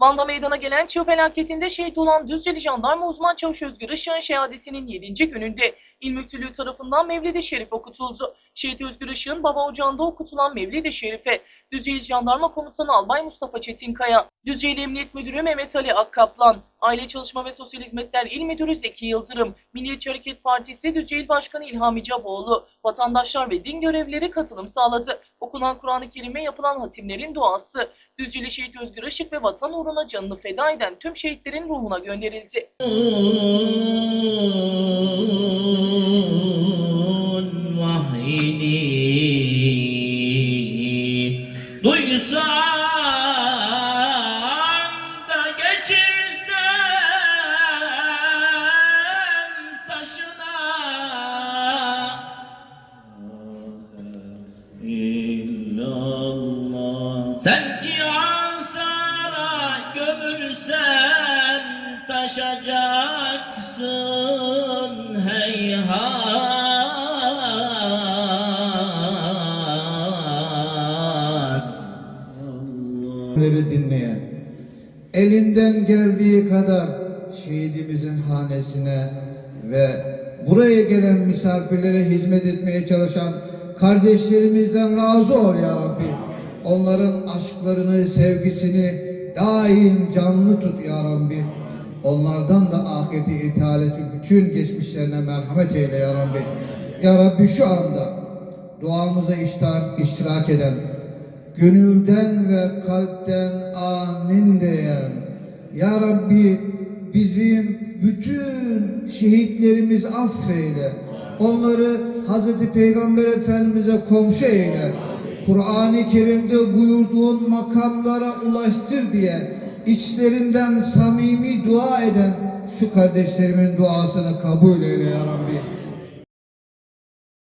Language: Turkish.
Van'da meydana gelen çığ felaketinde şehit olan Düzceli Jandarma Uzman Çavuş Özgür Işık'ın şehadetinin 7. gününde İl Müftülüğü tarafından Mevlid-i Şerif okutuldu. Şehit Özgür Işık'ın baba ocağında okutulan Mevlid-i Şerif'e Düzceli Jandarma Komutanı Albay Mustafa Çetinkaya, Düzceli Emniyet Müdürü Mehmet Ali Akkaplan, Aile Çalışma ve Sosyal Hizmetler İl Müdürü Zeki Yıldırım, Milliyetçi Hareket Partisi Düzceli Başkanı İlhami Caboğlu, vatandaşlar ve din görevlileri katılım sağladı. Okunan Kur'an-ı Kerim'e yapılan hatimlerin duası, Düzceli Şehit Özgür Işık ve vatan uğruna canını feda eden tüm şehitlerin ruhuna gönderildi. Duysan da taşına. İllallah. Sen ki ansara gömülsen taşacaksın Leri dinleyen, elinden geldiği kadar şehidimizin hanesine ve buraya gelen misafirlere hizmet etmeye çalışan kardeşlerimizden razı ol ya Rabbi. Onların aşklarını, sevgisini daim canlı tut ya Rabbi. Onlardan da ahirete irtihal et. Bütün geçmişlerine merhamet eyle ya Rabbi. Ya Rabbi şu anda duamıza iştirak eden, gönülden ve kalpten amin diyen Ya Rabbi bizim bütün şehitlerimiz affeyle. Onları Hazreti Peygamber Efendimiz'e komşu eyle. Kur'an-ı Kerim'de buyurduğun makamlara ulaştır diye içlerinden samimi dua eden şu kardeşlerimin duasını kabul eyle ya Rabbi.